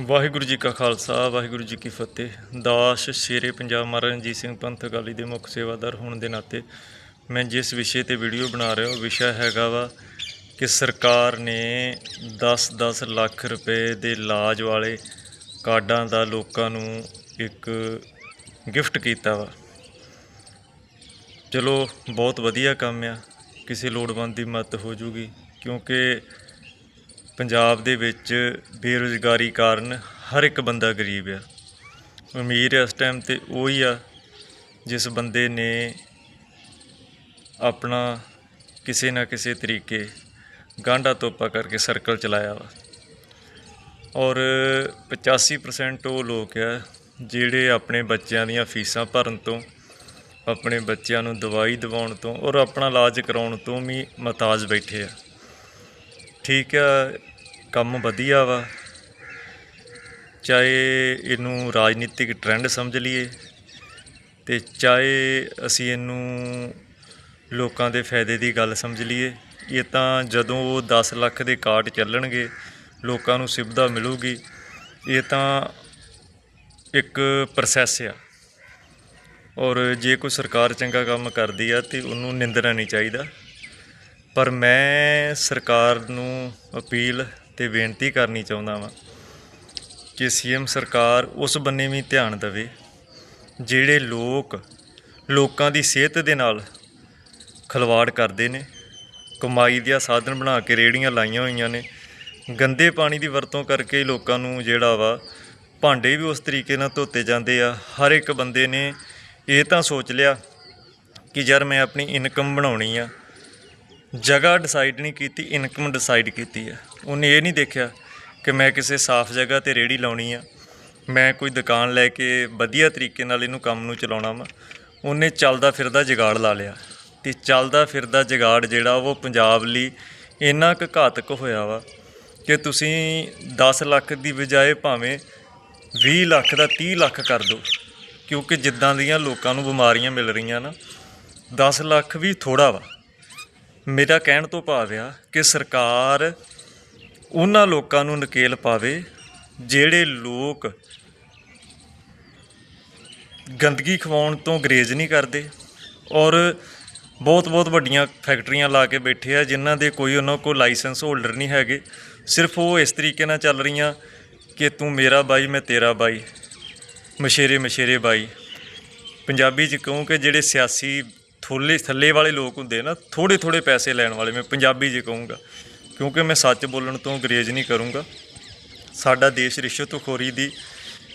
ਵਾਹਿਗੁਰੂ ਜੀ ਕਾ ਖਾਲਸਾ, ਵਾਹਿਗੁਰੂ ਜੀ ਕੀ ਫਤਿਹ। ਦਾਸ ਸ਼ੇਰੇ ਪੰਜਾਬ ਮਹਾਰਾਜ ਰਣਜੀਤ ਸਿੰਘ ਪੰਥ ਅਕਾਲੀ ਦੇ ਮੁੱਖ ਸੇਵਾਦਾਰ ਹੋਣ ਦੇ ਨਾਤੇ ਮੈਂ ਜਿਸ ਵਿਸ਼ੇ ਤੇ ਵੀਡੀਓ ਬਣਾ ਰਿਹਾ ਉਹ ਵਿਸ਼ਾ ਹੈਗਾ ਵਾ ਕਿ ਸਰਕਾਰ ਨੇ 10-10 ਲੱਖ ਰੁਪਏ ਦੇ ਇਲਾਜ ਵਾਲੇ ਕਾਰਡਾਂ ਦਾ ਲੋਕਾਂ ਨੂੰ ਇੱਕ ਗਿਫਟ ਕੀਤਾ ਵਾ। ਚਲੋ, ਬਹੁਤ ਵਧੀਆ ਕੰਮ ਆ। ਕਿਸੇ ਲੋੜਵੰਦ ਦੀ ਮਦਦ ਹੋ ਜੂਗੀ, ਕਿਉਂਕਿ ਪੰਜਾਬ ਦੇ ਵਿੱਚ ਬੇਰੁਜ਼ਗਾਰੀ ਕਾਰਨ ਹਰ ਇੱਕ ਬੰਦਾ ਗਰੀਬ ਆ। ਅਮੀਰ ਇਸ ਟਾਈਮ ਤੇ ਉਹੀ ਆ ਜਿਸ ਬੰਦੇ ਨੇ ਆਪਣਾ ਕਿਸੇ ਨਾ ਕਿਸੇ ਤਰੀਕੇ ਗਾਂਢਾ ਤੋਪਾ ਕਰਕੇ ਸਰਕਲ ਚਲਾਇਆ ਵਾ। ਔਰ 85% ਉਹ ਲੋਕ ਆ ਜਿਹੜੇ ਆਪਣੇ ਬੱਚਿਆਂ ਦੀਆਂ ਫੀਸਾਂ ਭਰਨ ਤੋਂ, ਆਪਣੇ ਬੱਚਿਆਂ ਨੂੰ ਦਵਾਈ ਦਿਵਾਉਣ ਤੋਂ ਔਰ ਆਪਣਾ ਇਲਾਜ ਕਰਾਉਣ ਤੋਂ ਵੀ ਮਤਾਜ ਬੈਠੇ ਆ। ਠੀਕ ਆ, ਕੰਮ ਵਧੀਆ ਵਾ। ਚਾਹੇ ਇਹਨੂੰ ਰਾਜਨੀਤਿਕ ਟ੍ਰੈਂਡ ਸਮਝ ਲਈਏ ਤੇ ਚਾਹੇ ਅਸੀਂ ਇਹਨੂੰ ਲੋਕਾਂ ਦੇ ਫਾਇਦੇ ਦੀ ਗੱਲ ਸਮਝ ਲਈਏ, ਇਹ ਤਾਂ ਜਦੋਂ ਉਹ 10 ਲੱਖ ਦੇ ਕਾਰਡ ਚੱਲਣਗੇ, ਲੋਕਾਂ ਨੂੰ ਸੁਵਿਧਾ ਮਿਲੂਗੀ, ਇਹ ਤਾਂ ਇੱਕ ਪ੍ਰੋਸੈਸ ਆ। ਔਰ ਜੇ ਕੋਈ ਸਰਕਾਰ ਚੰਗਾ ਕੰਮ ਕਰਦੀ ਆ ਤੇ ਉਹਨੂੰ ਨਿੰਦਣਾ ਨਹੀਂ ਚਾਹੀਦਾ। ਪਰ ਮੈਂ ਸਰਕਾਰ ਨੂੰ ਅਪੀਲ ਤੇ ਬੇਨਤੀ ਕਰਨੀ ਚਾਹੁੰਦਾ ਵਾਂ ਕਿ ਸੀਐਮ ਸਰਕਾਰ ਉਸ ਬੰਨੇ ਵੀ ਧਿਆਨ ਦੇਵੇ, ਜਿਹੜੇ ਲੋਕ ਲੋਕਾਂ ਦੀ ਸਿਹਤ ਦੇ ਨਾਲ ਖਲਵਾੜ ਕਰਦੇ ਨੇ, ਕਮਾਈ ਦੀਆਂ ਸਾਧਨ ਬਣਾ ਕੇ ਰੇੜੀਆਂ ਲਾਈਆਂ ਹੋਈਆਂ ਨੇ, ਗੰਦੇ ਪਾਣੀ ਦੀ ਵਰਤੋਂ ਕਰਕੇ ਲੋਕਾਂ ਨੂੰ ਜਿਹੜਾ ਵਾ ਭਾਂਡੇ ਵੀ ਉਸ ਤਰੀਕੇ ਨਾਲ ਧੋਤੇ ਜਾਂਦੇ ਆ, ਹਰ ਇੱਕ ਬੰਦੇ ਨੇ ਇਹ ਤਾਂ ਸੋਚ ਲਿਆ ਕਿ ਯਾਰ ਮੈਂ ਆਪਣੀ ਇਨਕਮ ਬਣਾਉਣੀ ਆ ਜਗ੍ਹਾ ਡਿਸਾਈਡ ਨਹੀਂ ਕੀਤੀ ਇਨਕਮ ਡਿਸਾਈਡ ਕੀਤੀ ਆ। ਉਹਨੇ ਇਹ ਨਹੀਂ ਦੇਖਿਆ ਕਿ ਮੈਂ ਕਿਸੇ ਸਾਫ਼ ਜਗ੍ਹਾ ਤੇ ਰੇੜੀ ਲਾਉਣੀ ਆ। ਮੈਂ ਕੋਈ ਦੁਕਾਨ ਲੈ ਕੇ ਵਧੀਆ ਤਰੀਕੇ ਨਾਲ ਇਹਨੂੰ ਕੰਮ ਨੂੰ ਚਲਾਉਣਾ ਵਾ। ਉਹਨੇ ਚੱਲਦਾ ਫਿਰਦਾ ਜਗਾੜ ਲਾ ਲਿਆ ਤੇ ਚੱਲਦਾ ਫਿਰਦਾ ਜਗਾੜ ਜਿਹੜਾ ਉਹ ਪੰਜਾਬ ਲਈ ਇੰਨਾ ਕੁ ਘਾਤਕ ਹੋਇਆ ਵਾ ਕਿ ਤੁਸੀਂ 10 ਲੱਖ ਦੀ ਬਜਾਏ ਭਾਵੇਂ 20 ਲੱਖ ਦਾ 30 ਲੱਖ ਕਰ ਦਿਓ, ਕਿਉਂਕਿ ਜਿੱਦਾਂ ਦੀਆਂ ਲੋਕਾਂ ਨੂੰ ਬਿਮਾਰੀਆਂ ਮਿਲ ਰਹੀਆਂ ਨਾ 10 ਲੱਖ ਵੀ ਥੋੜਾ ਵਾ। ਮੇਰਾ ਕਹਿਣ ਤੋਂ ਭਾਵ ਆ ਕਿ ਸਰਕਾਰ ਉਹਨਾਂ ਲੋਕਾਂ ਨੂੰ ਨਕੇਲ ਪਾਵੇ ਜਿਹੜੇ ਲੋਕ ਗੰਦਗੀ ਖਵਾਉਣ ਤੋਂ ਗਰੇਜ਼ ਨਹੀਂ ਕਰਦੇ ਔਰ ਬਹੁਤ ਬਹੁਤ ਵੱਡੀਆਂ ਫੈਕਟਰੀਆਂ ਲਾ ਕੇ ਬੈਠੇ ਆ ਜਿਨ੍ਹਾਂ ਦੇ ਕੋਈ ਉਹਨਾਂ ਕੋਲ ਲਾਇਸੈਂਸ ਹੋਲਡਰ ਨਹੀਂ ਹੈਗੇ। ਸਿਰਫ ਉਹ ਇਸ ਤਰੀਕੇ ਨਾਲ ਚੱਲ ਰਹੀਆਂ ਕਿ ਤੂੰ ਮੇਰਾ ਬਾਈ, ਮੈਂ ਤੇਰਾ ਬਾਈ ਮਸ਼ੇਰੇ ਮਸ਼ੇਰੇ ਬਾਈ। ਪੰਜਾਬੀ ਚ ਕਹੂੰ ਕਿ ਜਿਹੜੇ ਸਿਆਸੀ ਥੋਲੇ ਥੱਲੇ ਵਾਲੇ ਲੋਕ ਹੁੰਦੇ ਨਾ ਥੋੜੇ ਥੋੜੇ ਪੈਸੇ ਲੈਣ ਵਾਲੇ, ਮੈਂ ਪੰਜਾਬੀ ਜੇ ਕਹੂੰਗਾ, ਕਿਉਂਕਿ ਮੈਂ ਸੱਚ ਬੋਲਣ ਤੋਂ ਗਰੇਜ ਨਹੀਂ ਕਰੂੰਗਾ। ਸਾਡਾ ਦੇਸ਼ ਰਿਸ਼ਵਤਖੋਰੀ ਦੀ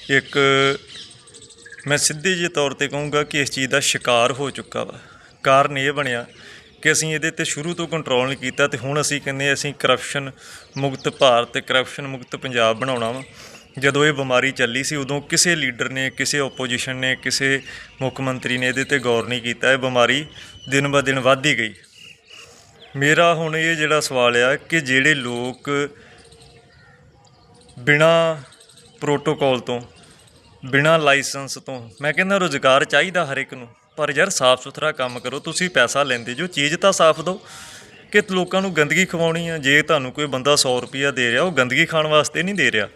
ਇੱਕ, ਮੈਂ ਸਿੱਧੇ ਜਿਹੇ ਤੌਰ ਤੇ ਕਹੂੰਗਾ ਕਿ ਇਸ ਚੀਜ਼ ਦਾ ਸ਼ਿਕਾਰ ਹੋ ਚੁੱਕਾ ਵਾ। ਕਾਰਨ ਇਹ ਬਣਿਆ ਕਿ ਅਸੀਂ ਇਹਦੇ ਤੇ ਸ਼ੁਰੂ ਤੋਂ ਕੰਟਰੋਲ ਨਹੀਂ ਕੀਤਾ ਤੇ ਹੁਣ ਅਸੀਂ ਕਹਿੰਦੇ ਅਸੀਂ ਕਰਪਸ਼ਨ ਮੁਕਤ ਭਾਰਤ ਤੇ ਕਰਪਸ਼ਨ ਮੁਕਤ ਪੰਜਾਬ ਬਣਾਉਣਾ ਵਾ। ਜਦੋਂ ਇਹ ਬਿਮਾਰੀ ਚੱਲੀ ਸੀ, ਉਦੋਂ ਕਿਸੇ ਲੀਡਰ ਨੇ, ਕਿਸੇ ਆਪੋਜੀਸ਼ਨ ਨੇ, ਕਿਸੇ ਮੁੱਖ ਮੰਤਰੀ ਨੇ ਇਹਦੇ ਤੇ ਗੌਰ ਨਹੀਂ ਕੀਤਾ। ਇਹ ਬਿਮਾਰੀ ਦਿਨ ਬ ਦਿਨ ਵੱਧਦੀ ਗਈ। ਮੇਰਾ ਹੁਣ ਇਹ ਜਿਹੜਾ ਸਵਾਲ ਆ ਕਿ ਜਿਹੜੇ ਲੋਕ ਬਿਨਾ ਪ੍ਰੋਟੋਕਾਲ ਤੋਂ, ਬਿਨਾ ਲਾਇਸੈਂਸ ਤੋਂ, ਮੈਂ ਕਹਿੰਦਾ ਰੋਜ਼ਗਾਰ ਚਾਹੀਦਾ ਹਰ ਇੱਕ ਨੂੰ, ਪਰ ਯਾਰ ਸਾਫ਼ ਸੁਥਰਾ ਕੰਮ ਕਰੋ, ਤੁਸੀਂ ਪੈਸਾ ਲੈਂਦੇ ਜੋ, ਚੀਜ਼ ਤਾਂ ਸਾਫ਼ ਦਿਓ। ਕਿ ਲੋਕਾਂ ਨੂੰ ਗੰਦਗੀ ਖਵਾਉਣੀ ਆ, ਜੇ ਤੁਹਾਨੂੰ ਕੋਈ ਬੰਦਾ 100 ਰੁਪਿਆ ਦੇ ਰਿਹਾ, ਉਹ ਗੰਦਗੀ ਖਾਣ ਵਾਸਤੇ ਨਹੀਂ ਦੇ ਰਿਹਾ।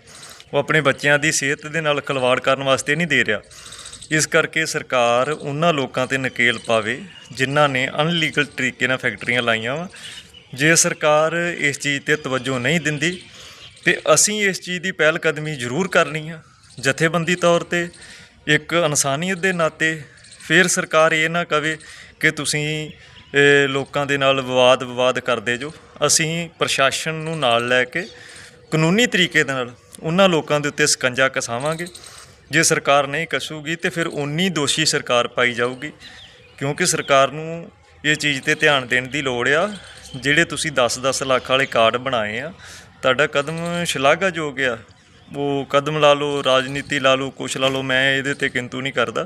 ਉਹ ਆਪਣੇ ਬੱਚਿਆਂ ਦੀ ਸਿਹਤ ਦੇ ਨਾਲ ਖਿਲਵਾੜ ਕਰਨ ਵਾਸਤੇ ਨਹੀਂ ਦੇ ਰਿਹਾ। ਇਸ ਕਰਕੇ ਸਰਕਾਰ ਉਹਨਾਂ ਲੋਕਾਂ ਤੇ ਨਕੇਲ ਪਾਵੇ ਜਿਨ੍ਹਾਂ ਨੇ ਅਨਲੀਗਲ ਤਰੀਕੇ ਨਾਲ ਫੈਕਟਰੀਆਂ ਲਾਈਆਂ ਵਾ। ਜੇ ਸਰਕਾਰ ਇਸ ਚੀਜ਼ ਤੇ ਤਵੱਜੋ ਨਹੀਂ ਦਿੰਦੀ, ਤੇ ਅਸੀਂ ਇਸ ਚੀਜ਼ ਦੀ ਪਹਿਲ ਕਦਮੀ ਜ਼ਰੂਰ ਕਰਨੀ ਆ, ਜਥੇਬੰਦੀ ਤੌਰ ਤੇ, ਇੱਕ ਇਨਸਾਨੀਅਤ ਦੇ ਨਾਤੇ। ਫਿਰ ਸਰਕਾਰ ਇਹ ਨਾ ਕਵੇ ਕਿ ਤੁਸੀਂ ਲੋਕਾਂ ਦੇ ਨਾਲ ਵਿਵਾਦ ਵਿਵਾਦ ਕਰਦੇ ਜੋ। ਅਸੀਂ ਪ੍ਰਸ਼ਾਸਨ ਨੂੰ ਨਾਲ ਲੈ ਕੇ ਕਾਨੂੰਨੀ ਤਰੀਕੇ ਦੇ ਨਾਲ ਉਹਨਾਂ ਲੋਕਾਂ ਦੇ ਉੱਤੇ ਸਕੰਜਾ ਕਸਾਵਾਂਗੇ। ਜੇ ਸਰਕਾਰ ਨਹੀਂ ਕਸੂਗੀ ਤੇ ਫਿਰ ਉਨੀ ਦੋਸ਼ੀ ਸਰਕਾਰ ਪਾਈ ਜਾਊਗੀ, ਕਿਉਂਕਿ ਸਰਕਾਰ ਨੂੰ ਇਹ ਚੀਜ਼ ਤੇ ਧਿਆਨ ਦੇਣ ਦੀ ਲੋੜ ਆ, ਜਿਹੜੇ ਤੁਸੀਂ 10-10 ਲੱਖ ਵਾਲੇ ਕਾਰਡ ਬਣਾਏ ਆ, ਤੁਹਾਡਾ ਕਦਮ ਸ਼ਲਾਘਾਯੋਗ ਆ। ਉਹ ਕਦਮ ਲਾ ਲਓ, ਰਾਜਨੀਤੀ ਲਾ ਲਓ, ਕੁਛ ਲਾ ਲਓ, ਮੈਂ ਇਹਦੇ ਤੇ ਕਿੰਤੂ ਨਹੀਂ ਕਰਦਾ।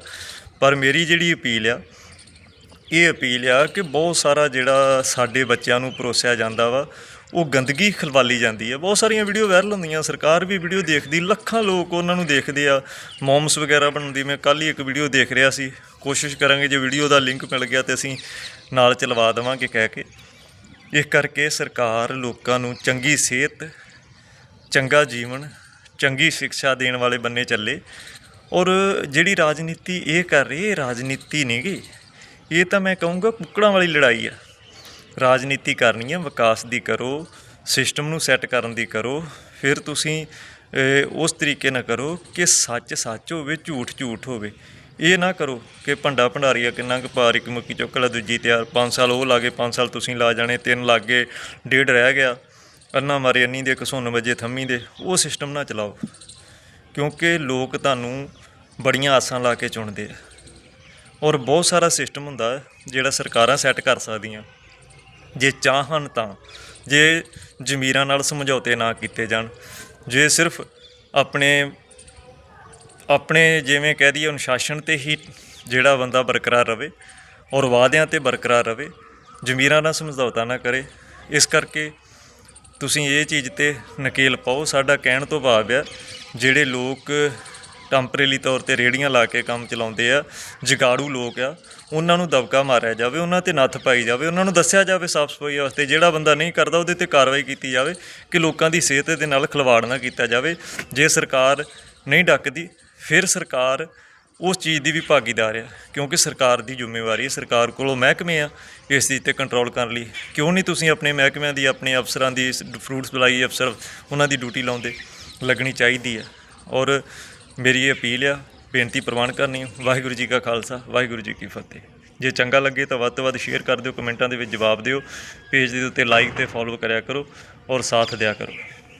ਪਰ ਮੇਰੀ ਜਿਹੜੀ ਅਪੀਲ ਆ, ਇਹ ਅਪੀਲ ਆ ਕਿ ਬਹੁਤ ਸਾਰਾ ਜਿਹੜਾ ਸਾਡੇ ਬੱਚਿਆਂ ਨੂੰ ਪਰੋਸਿਆ ਜਾਂਦਾ ਵਾ ਉਹ ਗੰਦਗੀ ਖਲਵਾਲੀ ਜਾਂਦੀ ਆ ਬਹੁਤ ਸਾਰੀਆਂ ਵੀਡੀਓ ਵਾਇਰਲ ਹੁੰਦੀਆਂ। ਸਰਕਾਰ ਵੀ ਵੀਡੀਓ ਦੇਖਦੀ। ਲੱਖਾਂ ਲੋਕ ਉਹਨਾਂ ਨੂੰ ਦੇਖਦੇ ਆ। ਮੋਮਸ ਵਗੈਰਾ ਬਣਦੀ ਮੈਂ ਕੱਲ ਹੀ ਇੱਕ ਵੀਡੀਓ ਦੇਖ ਰਿਹਾ ਸੀ। ਕੋਸ਼ਿਸ਼ ਕਰਾਂਗੇ ਜੇ ਵੀਡੀਓ ਦਾ ਲਿੰਕ ਮਿਲ ਗਿਆ ਤੇ ਅਸੀਂ ਨਾਲ ਚਲਵਾ ਦੇਵਾਂਗੇ ਕਹਿ ਕੇ। ਇਸ ਕਰਕੇ ਸਰਕਾਰ ਲੋਕਾਂ ਨੂੰ ਚੰਗੀ ਸਿਹਤ, ਚੰਗਾ ਜੀਵਨ, ਚੰਗੀ ਸਿੱਖਿਆ ਦੇਣ ਵਾਲੇ ਬੰਨੇ ਚੱਲੇ। ਔਰ ਜਿਹੜੀ ਰਾਜਨੀਤੀ ਇਹ ਕਰ ਰਹੀ, ਇਹ ਰਾਜਨੀਤੀ ਨਹੀਂ ਗੀ ਇਹ ਤਾਂ ਮੈਂ ਕਹੂੰਗਾ ਕੁੱਕੜਾਂ ਵਾਲੀ ਲੜਾਈ ਆ। ਰਾਜਨੀਤੀ ਕਰਨੀ ਹੈ, ਵਿਕਾਸ ਦੀ ਕਰੋ ਸਿਸਟਮ ਨੂੰ ਸੈੱਟ ਕਰਨ ਦੀ ਕਰੋ, ਫਿਰ ਤੁਸੀਂ ਉਸ ਤਰੀਕੇ ਨਾਲ ਕਰੋ ਕਿ ਸੱਚ ਸੱਚ ਹੋਵੇ, ਝੂਠ ਝੂਠ ਹੋਵੇ। ਇਹ ਨਾ ਕਰੋ ਕਿ ਭੰਡਾ ਭੰਡਾਰੀਆ ਕਿੰਨਾ ਕੁ ਪਾਰ ਇੱਕ ਮੁੱਕੀ ਚੁੱਕ ਲਾ, ਦੂਜੀ ਤਿਆਰ 5 ਸਾਲ ਉਹ ਲਾਗੇ 5 ਸਾਲ ਤੁਸੀਂ ਲਾ ਜਾਣੇ, ਤਿੰਨ ਲਾਗੇ, ਡੇਢ ਰਹਿ ਗਿਆ, ਅੰਨਾ ਮਾਰੇ ਅੰਨੀ ਦੇ ਘਸੁੰਨ ਵਜੇ ਥੰਮੀ ਦੇ, ਉਹ ਸਿਸਟਮ ਨਾ ਚਲਾਓ। ਕਿਉਂਕਿ ਲੋਕ ਤੁਹਾਨੂੰ ਬੜੀਆਂ ਆਸਾਂ ਲਾ ਕੇ ਚੁਣਦੇ ਆ। ਔਰ ਬਹੁਤ ਸਾਰਾ ਸਿਸਟਮ ਹੁੰਦਾ ਜਿਹੜਾ ਸਰਕਾਰਾਂ ਸੈੱਟ ਕਰ ਸਕਦੀਆਂ। ਜੇ ਚਾਹਣ ਤਾਂ, ਜੇ ਜ਼ਮੀਰਾਂ ਨਾਲ ਸਮਝੌਤੇ ਨਾ ਕੀਤੇ ਜਾਣ, ਜੇ ਸਿਰਫ ਆਪਣੇ ਆਪਣੇ ਜਿਵੇਂ ਕਹਿ ਦਈਏ ਅਨੁਸ਼ਾਸਨ ਤੇ ਹੀ ਜਿਹੜਾ ਬੰਦਾ ਬਰਕਰਾਰ ਰਵੇ ਔਰ ਵਾਅਦਿਆਂ ਤੇ ਬਰਕਰਾਰ ਰਵੇ, ਜ਼ਮੀਰਾਂ ਨਾਲ ਸਮਝੌਤਾ ਨਾ ਕਰੇ, ਇਸ ਕਰਕੇ ਤੁਸੀਂ ਇਹ ਚੀਜ਼ ਤੇ ਨਕੇਲ ਪਾਓ, ਸਾਡਾ ਕਹਿਣ ਤੋਂ ਭਾਵ ਆ ਜਿਹੜੇ ਲੋਕ ਟੈਂਪਰੇਰੀ ਤੌਰ ਤੇ ਰੇੜੀਆਂ ਲਾ ਕੇ ਕੰਮ ਚਲਾਉਂਦੇ ਆ, ਜਗਾੜੂ ਲੋਕ ਆ, ਉਹਨਾਂ ਨੂੰ ਦਬਕਾ ਮਾਰਿਆ ਜਾਵੇ, ਉਹਨਾਂ ਤੇ ਨੱਥ ਪਾਈ ਜਾਵੇ, ਉਹਨਾਂ ਨੂੰ ਦੱਸਿਆ ਜਾਵੇ ਸਾਫ਼ ਸਫ਼ਾਈ ਵਾਸਤੇ ਜਿਹੜਾ ਬੰਦਾ ਨਹੀਂ ਕਰਦਾ ਉਹਦੇ ਤੇ ਕਾਰਵਾਈ ਕੀਤੀ ਜਾਵੇ ਕਿ ਲੋਕਾਂ ਦੀ ਸਿਹਤ ਦੇ ਨਾਲ ਖਿਲਵਾੜ ਨਾ ਕੀਤਾ ਜਾਵੇ। ਜੇ ਸਰਕਾਰ ਨਹੀਂ ਡੱਕਦੀ, ਫਿਰ ਸਰਕਾਰ ਉਸ ਚੀਜ਼ ਦੀ ਵੀ ਭਾਗੀਦਾਰ ਆ, ਕਿਉਂਕਿ ਸਰਕਾਰ ਦੀ ਜ਼ਿੰਮੇਵਾਰੀ ਹੈ ਸਰਕਾਰ ਕੋਲੋਂ ਮਹਿਕਮੇ ਆ, ਇਸ ਚੀਜ਼ ਤੇ ਕੰਟਰੋਲ ਕਰਨ ਲਈ। ਕਿਉਂ ਨਹੀਂ ਤੁਸੀਂ ਆਪਣੇ ਮਹਿਕਮਿਆਂ ਦੀ, ਆਪਣੇ ਅਫਸਰਾਂ ਦੀ ਫਰੂਟ ਸਪਲਾਈ ਅਫਸਰ ਉਹਨਾਂ ਦੀ ਡਿਊਟੀ ਲਾਉਂਦੇ, ਲੱਗਣੀ ਚਾਹੀਦੀ ਆ। ਔਰ ਮੇਰੀ ਇਹ ਅਪੀਲ ਆ, ਬੇਨਤੀ ਪ੍ਰਵਾਨ ਕਰਨੀ ਵਾਹਿਗੁਰੂ ਜੀ ਕਾ ਖਾਲਸਾ, ਵਾਹਿਗੁਰੂ ਜੀ ਕੀ ਫਤਿਹ। ਜੇ ਚੰਗਾ ਲੱਗੇ ਤਾਂ ਵੱਧ ਤੋਂ ਵੱਧ ਸ਼ੇਅਰ ਕਰ ਦਿਓ, ਕਮੈਂਟਾਂ ਦੇ ਵਿੱਚ ਜਵਾਬ ਦਿਓ ਪੇਜ ਦੇ ਉੱਤੇ ਲਾਈਕ ਤੇ ਫੋਲੋ ਕਰਿਆ ਕਰੋ ਔਰ ਸਾਥ ਦਿਆ ਕਰੋ।